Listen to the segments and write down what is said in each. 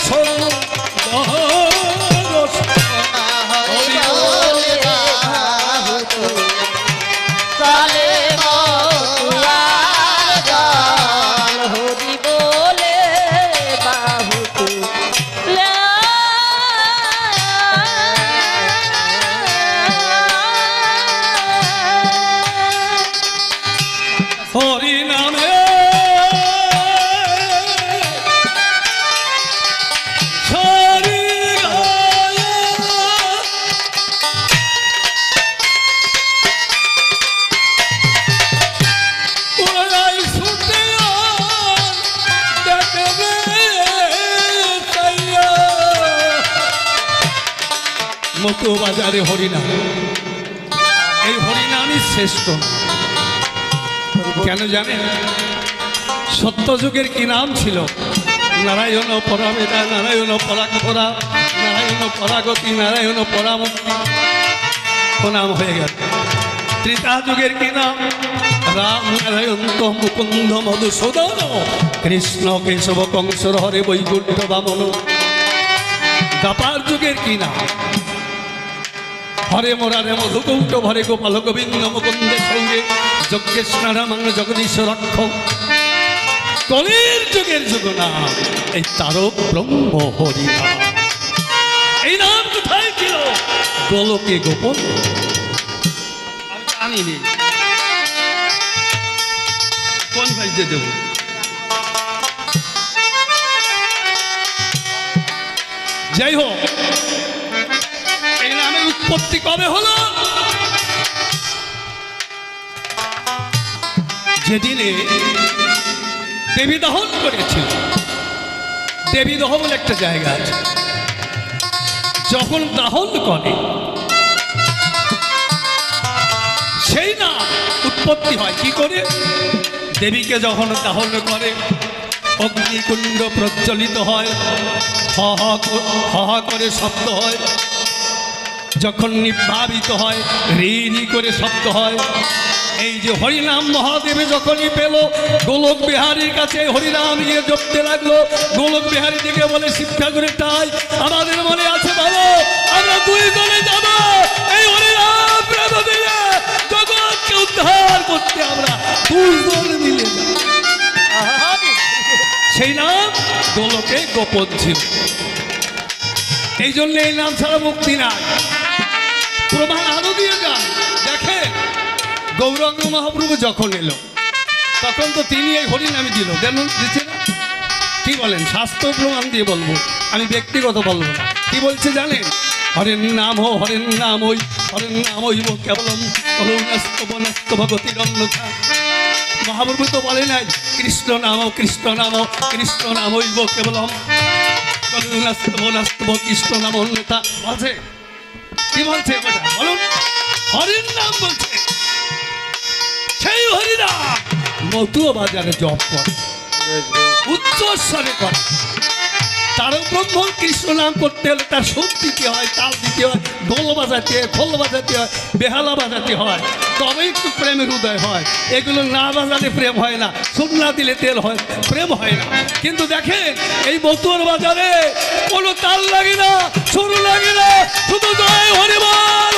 冲。মতো বাজারে হরিনাম এই হরিনামই শ্রেষ্ঠ। কেন জানেন? সত্যযুগের কি নাম ছিল? নারায়ণ পরাবেদা নারায়ণ পরাক্ষরা নারায়ণ পরাগতি, নারায়ণ পরামুক্তি নাম হয়ে গেল। ত্রিতা যুগের কি নাম? রাম নারায়ণ মুকুন্দ মধুসূদন। কৃষ্ণ কেশব কংসর হরে বৈকুণ্ঠ বামন। দাপার যুগের কি নাম? হরে মোরারে মধুকৌট ভরে গোপাল গোবিন্দ মুকুন্দে সৌরে যজ্ঞেশ নারায়ণ জগদীশ রক্ষ। কলির যুগের যুগ নাম এই তারক ব্রহ্ম হরি এই নাম কোথায় ছিল? গোলকে গোপন। জানিনি। কোন ভাইতে দেব? যাই হোক নামের উৎপত্তি কবে হলো? যেদিনে দেবী দহন করেছিল। দেবী দহ বলে একটা জায়গা আছে। যখন দাহন করে, সেই না উৎপত্তি হয়। কি করে? দেবীকে যখন দাহন করে, অগ্নিকুণ্ড প্রজ্বলিত হয়। হ করে শব্দ হয়। যখন নিভাবিত হয় রি করে শব্দ হয়। এই যে হরিনাম মহাদেবে যখনই পেল, গোলক বিহারীর কাছে হরিনাম গিয়ে জপতে লাগল। গোলক বিহারী দিকে বলে, শিক্ষা করে তাই আমাদের মনে আছে ভালো। আমরা দুই দলে যাব। এই হরিনাম প্রেম দিয়ে জগৎকে উদ্ধার করতে আমরা দুই দল মিলে সেই নাম গোলকে গোপন ছিল। এই জন্য এই নাম ছাড়া মুক্তি নাই। প্রমাণ আরও দিয়ে যান দেখেন গৌরাঙ্গ মহাপ্রভু যখন এলো, তখন তো তিনি এই হরিনামই দিল। দেন, দিচ্ছে না? কি বলেন? স্বাস্থ্য প্রমাণ দিয়ে বলব। আমি ব্যক্তিগত বলব না। কি বলছে জানেন? হরেন নাম হো, হরেন নাম ওই হরেন নাম হইব কেবলম করুণাস্ত বনস্ত ভগতির অন্যথা মহাপ্রভু তো বলে নাই, কৃষ্ণ নাম কৃষ্ণ নাম কৃষ্ণ নাম হইব কেবলম করুণাস্ত বনস্ত কৃষ্ণ নাম অন্যথা বলছে কি বলছে বলুন। হরির নাম বলছে। সেই হরিনাম মতুয়া বাজারে জব করে। উচ্চস্বরে করে। তার ব্রহ্ম কৃষ্ণ নাম করতে হলে তার সুর দিতে হয়, তাল দিতে হয়, ঢোল বাজাতে হয়, খোল বাজাতে হয়, বেহালা বাজাতে হয়। তবে একটু প্রেমের উদয় হয়। এগুলো না বাজালে প্রেম হয় না, সুর না দিলে তেল হয়, প্রেম হয় না। কিন্তু দেখেন, এই মতুয়ার বাজারে কোনো তাল লাগে না, সুর লাগে না, শুধু জয় হরিমাল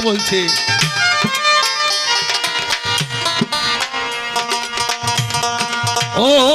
বলছে ও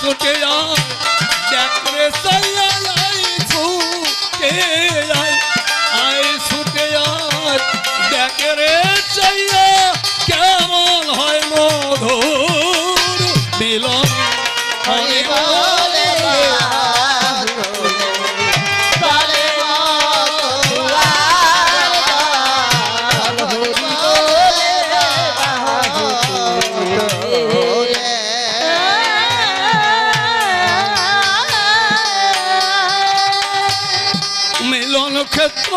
ছুটে আয় দেখ রে সাইয়া আয় ছুটে আয় আয় ছুটে আয় দেখ রে চাইয়া কেমন হয় মধুর মিলন। হরি মিলন ক্ষেত্র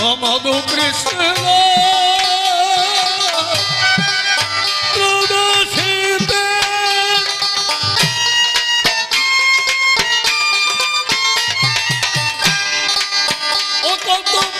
amado Krishna Oh, oh, oh.